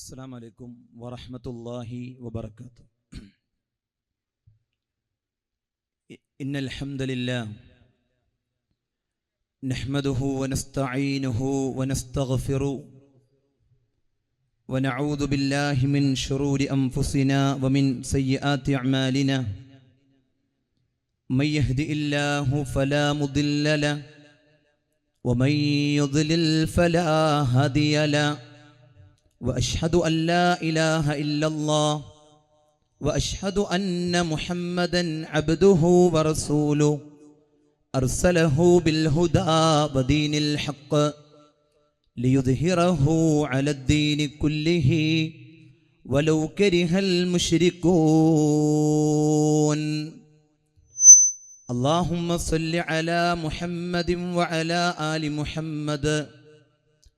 السلام عليكم ورحمة الله وبركاته. إن الحمد لله نحمده ونستعينه ونستغفره ونعوذ بالله من شرور أنفسنا ومن سيئات أعمالنا. من يهد الله فلا مضل له ومن يضلل فلا هادي له. وأشهد أن لا إله إلا الله وأشهد أن محمدا عبده ورسوله. أرسله بالهدى ودين الحق ليظهره على الدين كله ولو كره المشركون. اللهم صل على محمد وعلى آل محمد.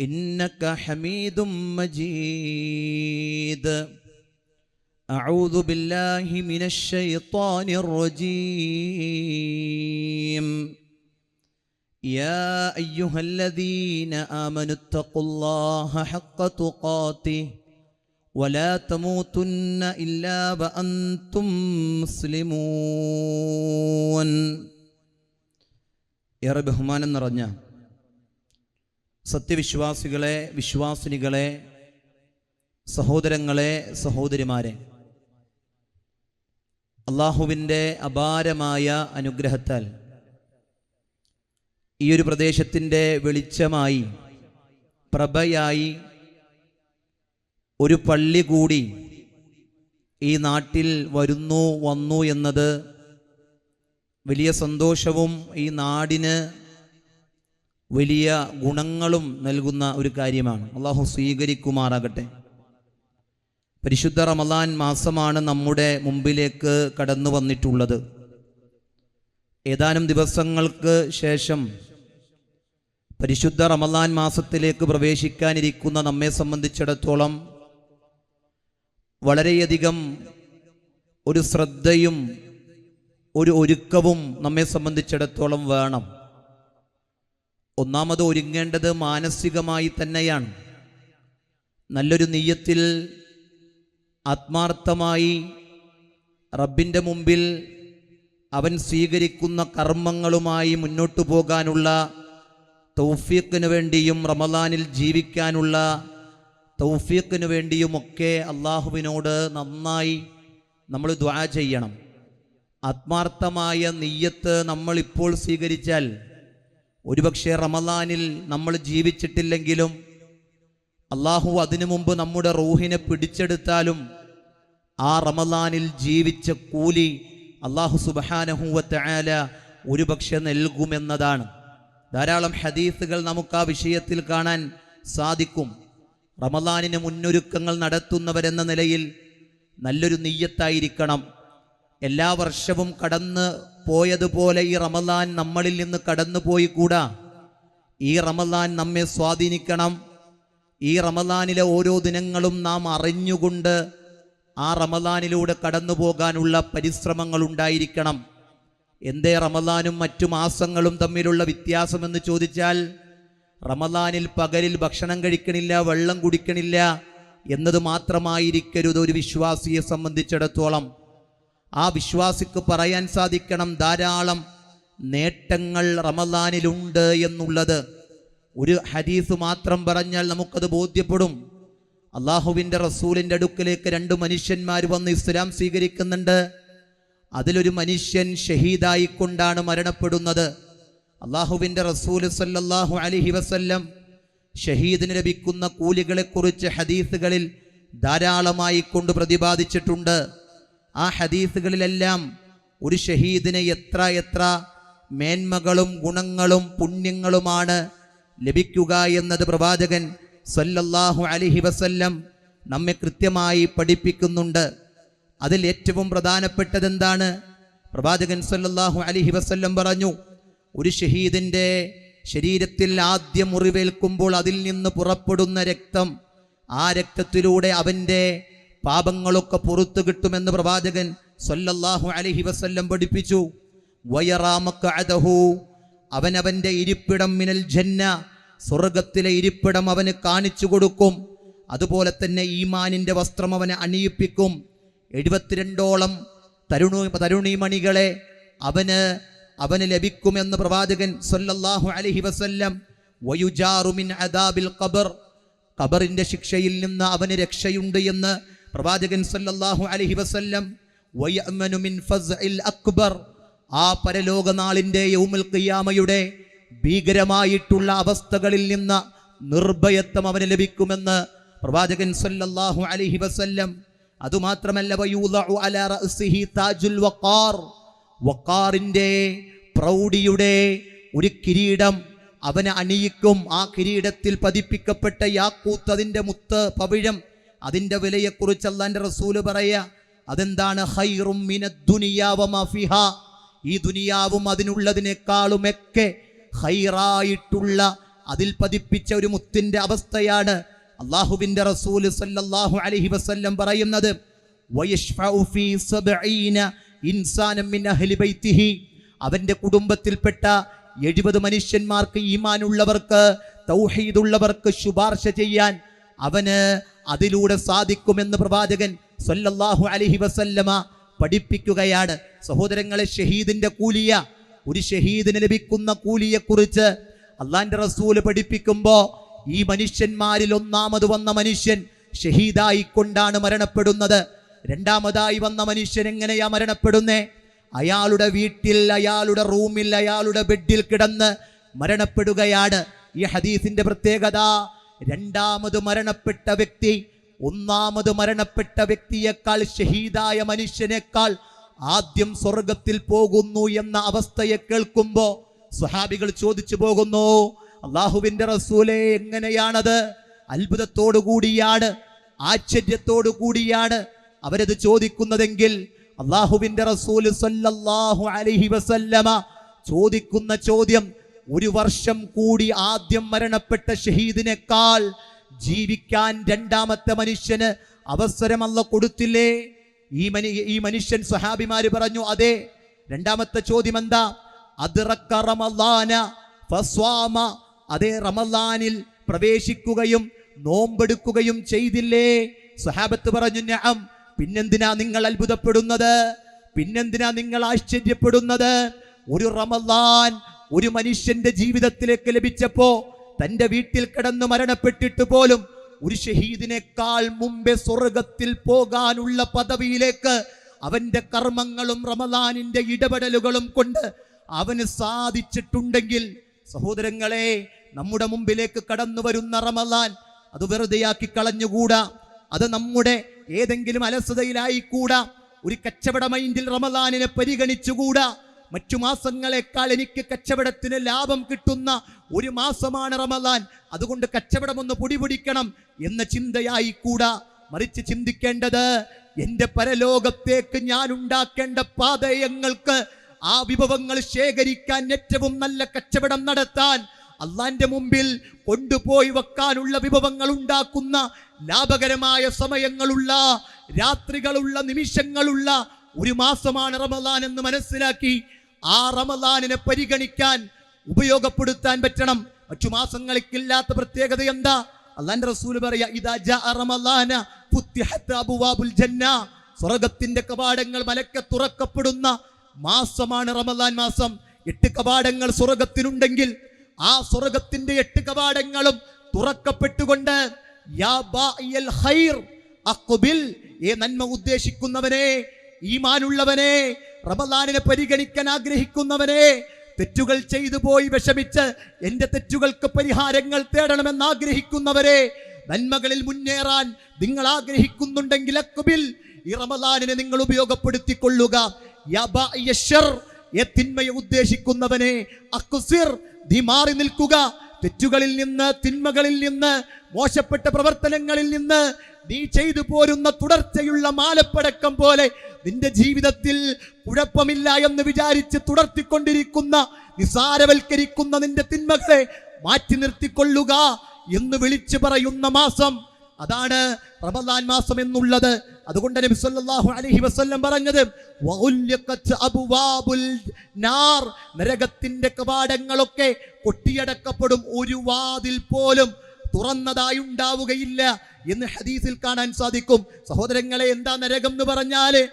إنك حميد مجيد أعوذ بالله من الشيطان الرجيم يا أيها الذين آمنوا اتقوا الله حق تقاته ولا تموتن إلا وأنتم مسلمون يا رب همانا نرجع സത്യവിശ്വാസികളെ വിശ്വാസിനികളെ സഹോദരങ്ങളെ സഹോദരിമാരെ അള്ളാഹുവിന്റെ അപാരമായ അനുഗ്രഹത്താൽ ഈ ഒരു പ്രദേശത്തിന്റെ വെളിച്ചമായി പ്രഭയായി ഒരു പള്ളി കൂടി ഈ നാട്ടിൽ വരുന്നു വന്നു എന്നത് വലിയ സന്തോഷവും ഈ നാടിന് വലിയ ഗുണങ്ങളും നൽകുന്ന ഒരു കാര്യമാണ്. അള്ളാഹു സ്വീകരിക്കുമാറാകട്ടെ. പരിശുദ്ധ റമലാൻ മാസമാണ് നമ്മുടെ മുമ്പിലേക്ക് കടന്നു വന്നിട്ടുള്ളത്. ഏതാനും ദിവസങ്ങൾക്ക് ശേഷം പരിശുദ്ധ റമലാൻ മാസത്തിലേക്ക് പ്രവേശിക്കാനിരിക്കുന്ന നമ്മെ സംബന്ധിച്ചിടത്തോളം വളരെയധികം ഒരു ശ്രദ്ധയും ഒരു ഒരുക്കവും നമ്മെ സംബന്ധിച്ചിടത്തോളം വേണം. ഒന്നാമത് ഒരുങ്ങേണ്ടത് മാനസികമായി തന്നെയാണ്. നല്ലൊരു നെയ്യത്തിൽ ആത്മാർത്ഥമായി റബ്ബിന്റെ മുമ്പിൽ അവൻ സ്വീകരിക്കുന്ന കർമ്മങ്ങളുമായി മുന്നോട്ടു പോകാനുള്ള തൗഫീഖിനു വേണ്ടിയും റമദാനിൽ ജീവിക്കാനുള്ള തൗഫീഖിന് വേണ്ടിയുമൊക്കെ അള്ളാഹുവിനോട് നന്നായി നമ്മൾ ദ്വാ ചെയ്യണം. ആത്മാർത്ഥമായ നെയ്യത്ത് നമ്മളിപ്പോൾ സ്വീകരിച്ചാൽ ഒരുപക്ഷെ റമദാനിൽ നമ്മൾ ജീവിച്ചിട്ടില്ലെങ്കിലും അള്ളാഹു അതിനു മുമ്പ് നമ്മുടെ റൂഹിനെ പിടിച്ചെടുത്താലും ആ റമദാനിൽ ജീവിച്ച കൂലി അള്ളാഹു സുബഹാനഹൂവത്ത് ആല ഒരുപക്ഷെ നൽകുമെന്നതാണ്. ധാരാളം ഹദീസുകൾ നമുക്ക് ആ വിഷയത്തിൽ കാണാൻ സാധിക്കും. റമദാനിന് മുന്നൊരുക്കങ്ങൾ നടത്തുന്നവരെന്ന നിലയിൽ നല്ലൊരു നെയ്യത്തായിരിക്കണം. എല്ലാ വർഷവും കടന്ന് പോയതുപോലെ ഈ റമദാൻ നമ്മളിൽ നിന്ന് കടന്നു കൂടാ. ഈ റമദാൻ നമ്മെ സ്വാധീനിക്കണം. ഈ റമദാനിലെ ഓരോ ദിനങ്ങളും നാം അറിഞ്ഞുകൊണ്ട് ആ റമദാനിലൂടെ കടന്നു പോകാനുള്ള പരിശ്രമങ്ങൾ ഉണ്ടായിരിക്കണം. എന്തേ റമദാനും മറ്റു മാസങ്ങളും തമ്മിലുള്ള വ്യത്യാസമെന്ന് ചോദിച്ചാൽ റമദാനിൽ പകലിൽ ഭക്ഷണം കഴിക്കണില്ല വെള്ളം കുടിക്കണില്ല എന്നത് മാത്രമായിരിക്കരുത് ഒരു വിശ്വാസിയെ സംബന്ധിച്ചിടത്തോളം. ആ വിശ്വാസിക്ക് പറയാൻ സാധിക്കണം ധാരാളം നേട്ടങ്ങൾ റമദാനിലുണ്ട് എന്നുള്ളത്. ഒരു ഹദീസ് മാത്രം പറഞ്ഞാൽ നമുക്കത് ബോധ്യപ്പെടും. അള്ളാഹുവിന്റെ റസൂലിന്റെ അടുക്കലേക്ക് രണ്ട് മനുഷ്യന്മാർ വന്ന് ഇസ്ലാം സ്വീകരിക്കുന്നുണ്ട്. അതിലൊരു മനുഷ്യൻ ഷഹീദായിക്കൊണ്ടാണ് മരണപ്പെടുന്നത്. അള്ളാഹുവിന്റെ റസൂൽ സല്ലാഹു അലൈഹി വസല്ലം ഷഹീദിന് ലഭിക്കുന്ന കൂലികളെക്കുറിച്ച് ഹദീസുകളിൽ ധാരാളമായി കൊണ്ട് പ്രതിപാദിച്ചിട്ടുണ്ട്. ആ ഹദീസുകളിലെല്ലാം ഒരു ഷഹീദിന് എത്ര എത്ര മേന്മകളും ഗുണങ്ങളും പുണ്യങ്ങളുമാണ് ലഭിക്കുക എന്നത് പ്രവാചകൻ സല്ലല്ലാഹു അലൈഹി വസല്ലം നമ്മെ കൃത്യമായി പഠിപ്പിക്കുന്നുണ്ട്. അതിൽ ഏറ്റവും പ്രധാനപ്പെട്ടത് എന്താണ് പ്രവാചകൻ സല്ലല്ലാഹു അലൈഹി വസല്ലം പറഞ്ഞു ഒരു ഷഹീദിന്റെ ശരീരത്തിൽ ആദ്യം മുറിവേൽക്കുമ്പോൾ അതിൽ നിന്ന് പുറപ്പെടുന്ന രക്തം ആ രക്തത്തിലൂടെ അവന്റെ പാപങ്ങളൊക്കെ പുറത്തു കിട്ടുമെന്ന് പ്രവാചകൻ സൊല്ലാഹു അലഹി വസ്ല്ലം പഠിപ്പിച്ചു. വയറാമക്കഅദഹു. അവനവന്റെ ഇരിപ്പിടം മിനൽ ജന്ന. സ്വർഗത്തിലെ ഇരിപ്പിടം അവന് കാണിച്ചു കൊടുക്കും. അതുപോലെ തന്നെ ഈമാനിന്റെ വസ്ത്രം അവനെ അണിയിപ്പിക്കും. എഴുപത്തിരണ്ടോളം തരുണു തരുണീമണികളെ അവന് അവന് ലഭിക്കുമെന്ന് പ്രവാചകൻ സൊല്ലാഹു അലഹി വസ്ല്ലം വയുജാറുമിൻ അദാബിൽ ഖബർ. ഖബറിന്റെ ശിക്ഷയിൽ നിന്ന് അവന് രക്ഷയുണ്ട് എന്ന് പ്രവാചകൻ സല്ലല്ലാഹു അലൈഹി വസല്ലം മിൻ ഫസ്ഇൽ അക്ബർ ആ പരലോക നാളിന്റെ യൗമുൽ ഖിയാമയുടെ ഭീകരമായിട്ടുള്ള അവസ്ഥകളിൽ നിന്ന് നിർഭയത്വം അവന് ലഭിക്കുമെന്ന് പ്രവാചകൻ സല്ലല്ലാഹു അലൈഹി വസല്ലം അതുമാത്രമല്ല വക്കാറിന്റെ പ്രൗഢിയുടെ ഒരു കിരീടം അവനെ അണിയിക്കും. ആ കിരീടത്തിൽ പതിപ്പിക്കപ്പെട്ട യാക്കൂത്ത് അതിന്റെ മുത്ത് പവിഴം അതിന്റെ വിലയെക്കുറിച്ച് അള്ളാന്റെ റസൂൽ പറയുക. അതെന്താണ്? ഹൈറും മിന ദുനിയാ വമാ ഫിഹാ. ഈ ദുനിയാവും അതിനുള്ളതിനേക്കാളുമൊക്കെ ഹൈറായിട്ടുള്ള അതിൽ പതിപ്പിച്ച ഒരു മുത്തിന്റെ അവസ്ഥയാണ് അള്ളാഹുവിന്റെ റസൂൽ സല്ലല്ലാഹു അലഹി വസല്ലം പറയുന്നത്. അവന്റെ കുടുംബത്തിൽപ്പെട്ട എഴുപത് മനുഷ്യന്മാർക്ക് ഈമാനുള്ളവർക്ക് തൗഹീദുള്ളവർക്ക് ശുപാർശ ചെയ്യാൻ അവന് അതിലൂടെ സാധിക്കുമെന്ന് പ്രവാചകൻ സൊല്ലാഹു അലൈഹി വസല്ലമ പഠിപ്പിക്കുകയാണ്. സഹോദരങ്ങളെ ഷഹീദിന്റെ കൂലിയ ഒരു ഷഹീദിന് ലഭിക്കുന്ന കൂലിയെക്കുറിച്ച് അള്ളാന്റെ റസൂൽ പഠിപ്പിക്കുമ്പോൾ ഈ മനുഷ്യന്മാരിൽ ഒന്നാമത് വന്ന മനുഷ്യൻ ഷഹീദായിക്കൊണ്ടാണ് മരണപ്പെടുന്നത്. രണ്ടാമതായി വന്ന മനുഷ്യൻ എങ്ങനെയാ മരണപ്പെടുന്നേ? അയാളുടെ വീട്ടിൽ അയാളുടെ റൂമിൽ അയാളുടെ ബെഡിൽ കിടന്ന് മരണപ്പെടുകയാണ്. ഈ ഹദീസിന്റെ പ്രത്യേകത രണ്ടാമത് മരണപ്പെട്ട വ്യക്തി ഒന്നാമത് മരണപ്പെട്ട വ്യക്തിയേക്കാൾ ഷഹീദായ മനുഷ്യനേക്കാൾ ആദ്യം സ്വർഗത്തിൽ പോകുന്നു എന്ന അവസ്ഥയെ കേൾക്കുമ്പോ സ്വഹാബികൾ ചോദിച്ചു പോകുന്നു അള്ളാഹുവിന്റെ റസൂലെ എങ്ങനെയാണത്? അത്ഭുതത്തോടു കൂടിയാണ് ആശ്ചര്യത്തോടു കൂടിയാണ്. അവരത് ചോദിക്കുന്നതെങ്കിൽ അള്ളാഹുവിന്റെ റസൂൽ അലൈഹി വസല്ലമ ചോദിക്കുന്ന ചോദ്യം ഒരു വർഷം കൂടി ആദ്യം മരണപ്പെട്ട ഷഹീദിനേക്കാൾ ജീവിക്കാൻ രണ്ടാമത്തെ മനുഷ്യന് അവസരമല്ല കൊടുത്തില്ലേ? ഈ മനു ഈ മനുഷ്യൻ സഹാബിമാര് പറഞ്ഞു അതെ രണ്ടാമത്തെ ചോദ്യം എന്താ റമലാന ഫസ്വാമ. അതേ റമലാനിൽ പ്രവേശിക്കുകയും നോമ്പെടുക്കുകയും ചെയ്തില്ലേ? സഹാബത്ത് പറഞ്ഞു നഅം. പിന്നെന്തിനാ നിങ്ങൾ അത്ഭുതപ്പെടുന്നത്? പിന്നെന്തിനാ നിങ്ങൾ ആശ്ചര്യപ്പെടുന്നത്? ഒരു റമളാൻ ഒരു മനുഷ്യന്റെ ജീവിതത്തിലേക്ക് ലഭിച്ചപ്പോ തന്റെ വീട്ടിൽ കിടന്ന് മരണപ്പെട്ടിട്ട് പോലും ഒരു ഷഹീദിനേക്കാൾ മുമ്പേ സ്വർഗത്തിൽ പോകാനുള്ള പദവിയിലേക്ക് അവന്റെ കർമ്മങ്ങളും റമദാനിന്റെ ഇടപെടലുകളും കൊണ്ട് അവന് സാധിച്ചിട്ടുണ്ടെങ്കിൽ സഹോദരങ്ങളെ നമ്മുടെ മുമ്പിലേക്ക് കടന്നു വരുന്ന റമദാൻ അത് വെറുതെയാക്കി കളഞ്ഞുകൂടാ. അത് നമ്മുടെ ഏതെങ്കിലും അലസതയിലായിക്കൂടാ. ഒരു കച്ചവട മൈൻഡിൽ റമദാനിനെ പരിഗണിച്ചുകൂടാ. മറ്റു മാസങ്ങളെക്കാൾ എനിക്ക് കച്ചവടത്തിന് ലാഭം കിട്ടുന്ന ഒരു മാസമാണ് റമദാൻ. അതുകൊണ്ട് കച്ചവടം ഒന്ന് പൊടിപിടിക്കണം എന്ന ചിന്തയായി കൂടാ മറിച്ച് ചിന്തിക്കേണ്ടത് എന്റെ പരലോകത്തേക്ക് ഞാൻ ഉണ്ടാക്കേണ്ട പാതയങ്ങൾക്ക് ആ വിഭവങ്ങൾ ശേഖരിക്കാൻ ഏറ്റവും നല്ല കച്ചവടം നടത്താൻ അള്ളാന്റെ മുമ്പിൽ കൊണ്ടുപോയി വെക്കാനുള്ള വിഭവങ്ങൾ ഉണ്ടാക്കുന്ന ലാഭകരമായ സമയങ്ങളുള്ള രാത്രികളുള്ള നിമിഷങ്ങളുള്ള ഒരു മാസമാണ് റമദാൻ എന്ന് മനസ്സിലാക്കി ആ റമദാനിനെ പരിഗണിക്കാൻ ഉപയോഗപ്പെടുത്താൻ പറ്റണം. മറ്റു മാസങ്ങൾക്കില്ലാത്ത പ്രത്യേകത എന്താ? അള്ളാന്റെ റസൂൽ പറയാ സ്വർഗത്തിന്റെ കവാടങ്ങൾ മലക്കെ തുറക്കപ്പെടുന്ന മാസമാണ് റമദാൻ മാസം. എട്ട് കവാടങ്ങൾ സ്വർഗത്തിനുണ്ടെങ്കിൽ ആ സ്വർഗത്തിന്റെ എട്ട് കവാടങ്ങളും തുറക്കപ്പെട്ടുകൊണ്ട് നന്മ ഉദ്ദേശിക്കുന്നവനെ ഈമാനുള്ളവനെ റമദാനിനെ പരിഗണിക്കാൻ ആഗ്രഹിക്കുന്നവനെ തെറ്റുകൾ ചെയ്തു പോയി വിഷമിച്ച് എന്റെ തെറ്റുകൾക്ക് പരിഹാരങ്ങൾ തേടണമെന്ന് ആഗ്രഹിക്കുന്നവരെ നന്മകളിൽ മുന്നേറാൻ നിങ്ങൾ ആഗ്രഹിക്കുന്നുണ്ടെങ്കിൽ അക്കുബിൽ ഈ റമദാനിനെ നിങ്ങൾ ഉപയോഗപ്പെടുത്തിക്കൊള്ളുക. തിന്മയെ ഉദ്ദേശിക്കുന്നവനെ. അക്കുസിർ നീ മാറി നിൽക്കുക. തെറ്റുകളിൽ നിന്ന് തിന്മകളിൽ നിന്ന് മോശപ്പെട്ട പ്രവർത്തനങ്ങളിൽ നിന്ന് നീ ചെയ്തു പോരുന്ന തുടർച്ചയുള്ള മാലപ്പടക്കം പോലെ നിന്റെ ജീവിതത്തിൽ കുഴപ്പമില്ല എന്ന് വിചാരിച്ച് തുടർത്തിക്കൊണ്ടിരിക്കുന്ന നിസാരവൽക്കരിക്കുന്ന നിന്റെ തിന്മകളെ മാറ്റി നിർത്തിക്കൊള്ളുക എന്ന് വിളിച്ചു പറയുന്ന മാസം. അതാണ് റമദാൻ മാസം എന്നുള്ളത്. അതുകൊണ്ട് നബി സല്ലല്ലാഹു അലൈഹി വസല്ലം പറഞ്ഞത് വഉല്യഖത് അബ്വാബുൽ നാർ. നരകത്തിന്റെ കവാടങ്ങളൊക്കെ കൊട്ടിയടക്കപ്പെടും ഒരു വാതിൽ പോലും തുറന്നതായി ഉണ്ടാവുകയില്ല എന്ന് ഹദീസിൽ കാണാൻ സാധിക്കും. സഹോദരങ്ങളെ എന്താ നരകം എന്ന് പറഞ്ഞാൽ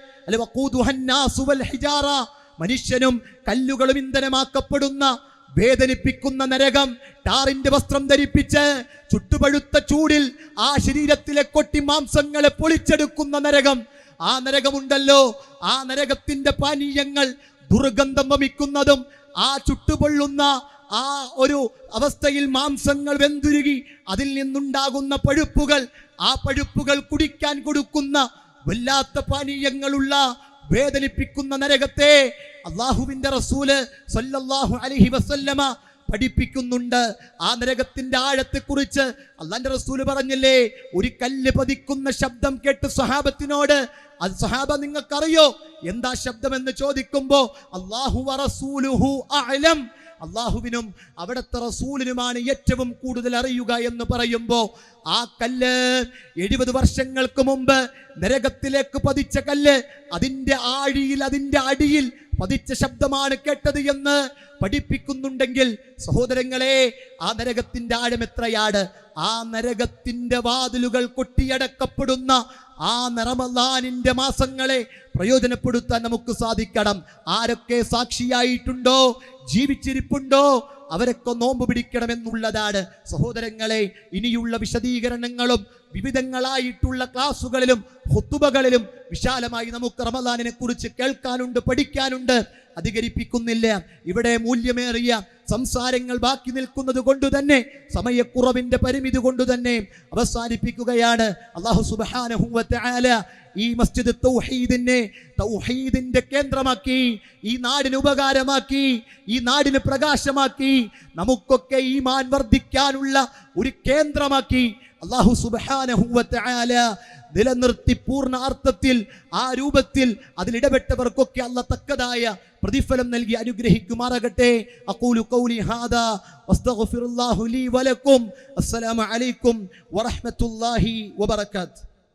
മനുഷ്യനും കല്ലുകളും ഇന്ധനമാക്കപ്പെടുന്ന വേദനിപ്പിക്കുന്ന നരകം ടാറിന്റെ വസ്ത്രം ധരിപ്പിച്ച് ചുട്ടുപഴുത്ത ചൂടിൽ ആ ശരീരത്തിലെ കൊട്ടി മാംസങ്ങളെ പൊളിച്ചെടുക്കുന്ന നരകം. ആ നരകമുണ്ടല്ലോ ആ നരകത്തിന്റെ പാനീയങ്ങൾ ദുർഗന്ധം വമിക്കുന്നതും ആ ചുട്ടുപൊള്ളുന്ന ആ ഒരു അവസ്ഥയിൽ മാംസങ്ങൾ വെന്തുരുകി അതിൽ നിന്നുണ്ടാകുന്ന പഴുപ്പുകൾ ആ പഴുപ്പുകൾ കുടിക്കാൻ കൊടുക്കുന്ന വല്ലാത്ത പാനീയങ്ങളുള്ള വേദനിപ്പിക്കുന്ന നരകത്തെ അള്ളാഹുവിന്റെ റസൂൽ സല്ലല്ലാഹു അലഹി വസല്ലമ പഠിപ്പിക്കുന്നുണ്ട്. ആ നരകത്തിന്റെ ആഴത്തെക്കുറിച്ച് അള്ളാന്റെ റസൂൽ പറഞ്ഞില്ലേ? ഒരു കല്ല് പതിക്കുന്ന ശബ്ദം കേട്ട് സഹാബത്തിനോട് അത് സഹാബ നിങ്ങൾക്കറിയോ? എന്താ ശബ്ദം എന്ന് ചോദിക്കുമ്പോ അള്ളാഹു അള്ളാഹുവിനും അവിടുത്തെ റസൂലിനുമാണ് ഏറ്റവും കൂടുതൽ അറിയുക എന്ന് പറയുമ്പോൾ ആ കല്ല് എഴുപത് വർഷങ്ങൾക്ക് മുമ്പ് നരകത്തിലേക്ക് പതിച്ച കല്ല് അതിന്റെ ആഴിയിൽ അതിന്റെ അടിയിൽ പതിച്ച ശബ്ദമാണ് കേട്ടത് എന്ന് പഠിപ്പിക്കുന്നുണ്ടെങ്കിൽ സഹോദരങ്ങളെ ആ നരകത്തിന്റെ ആഴം എത്രയാണ്? ആ നരകത്തിന്റെ വാതിലുകൾ കൊട്ടിയടക്കപ്പെടുന്ന ആ നിറമല്ലാനിന്റെ മാസങ്ങളെ പ്രയോജനപ്പെടുത്താൻ നമുക്ക് സാധിക്കണം. ആരൊക്കെ സാക്ഷിയായിട്ടുണ്ടോ? ജീവിച്ചിരിപ്പുണ്ടോ? അവരൊക്കെ നോമ്പ് പിടിക്കണമെന്നുള്ളതാണ്. സഹോദരങ്ങളെ ഇനിയുള്ള വിശദീകരണങ്ങളും വിവിധങ്ങളായിട്ടുള്ള ക്ലാസുകളിലും ഹുത്തുബകളിലും വിശാലമായി നമുക്ക് റമദാനിനെ കുറിച്ച് കേൾക്കാനുണ്ട് പഠിക്കാനുണ്ട്. അധികരിപ്പിക്കുന്നില്ല. ഇവിടെ മൂല്യമേറിയ സംസാരങ്ങൾ ബാക്കി നിൽക്കുന്നത് കൊണ്ട് തന്നെ സമയക്കുറവിന്റെ പരിമിതി കൊണ്ട് തന്നെ അവസാനിപ്പിക്കുകയാണ്. അള്ളാഹു തആല ഈ മസ്ജിദ് തൗഹീദിനെ തൗഹീദിന്റെ കേന്ദ്രമാക്കി ഈ നാടിന് ഉപകാരമാക്കി ഈ നാടിന് പ്രകാശമാക്കി നമുക്കൊക്കെ ഈ മാൻ വർദ്ധിക്കാനുള്ള ഒരു കേന്ദ്രമാക്കി അള്ളാഹു സുബ്ഹാനഹു വ നിലനിർത്തി പൂർണ അർത്ഥത്തിൽ ആ രൂപത്തിൽ അതിലിടപെട്ടവർക്കൊക്കെ അല്ല തക്കതായ പ്രതിഫലം നൽകി അനുഗ്രഹിക്കുമാറാകട്ടെ. അക്കൂലു കൗലി ഹാദാ വസ്തഗ്ഫിറുല്ലാഹു ലീ വലക്കും അസ്സലാമു അലൈക്കും വറഹ്മത്തുള്ളാഹി വബറകാതുഹു.